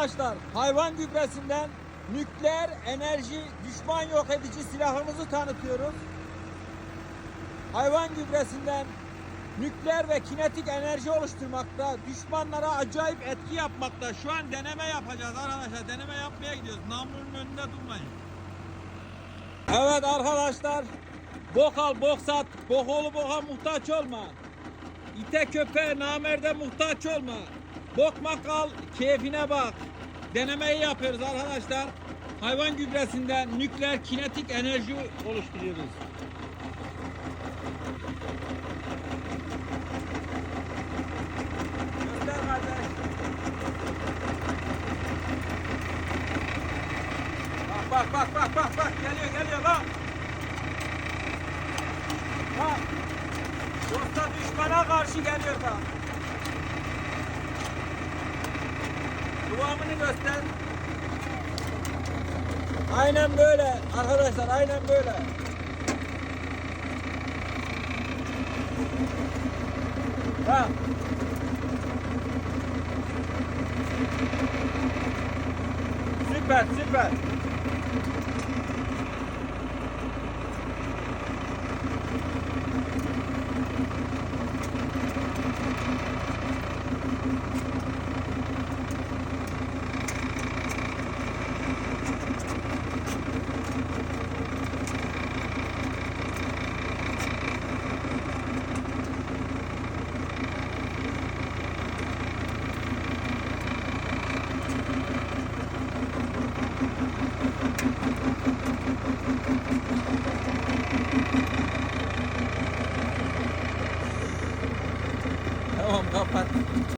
Arkadaşlar hayvan gübresinden nükleer enerji düşman yok edici silahımızı tanıtıyoruz. Hayvan gübresinden nükleer ve kinetik enerji oluşturmakta, düşmanlara acayip etki yapmakta. Şu an deneme yapacağız arkadaşlar. Deneme yapmaya gidiyoruz. Namlunun önünde durmayın. Evet arkadaşlar. Bok al, bok sat. Bok oğlu boka muhtaç olma. İte köpeğe namerde muhtaç olma. Bokmak al, keyfine bak. Denemeyi yapıyoruz arkadaşlar. Hayvan gübresinden nükleer kinetik enerji oluşturuyoruz. Bak bak bak bak bak geliyor geliyor bak. Bak. Dosta düşmana karşı geliyor bak. Kıvamını göster. Aynen böyle arkadaşlar aynen böyle. Bak. Süper süper. 我们要拍。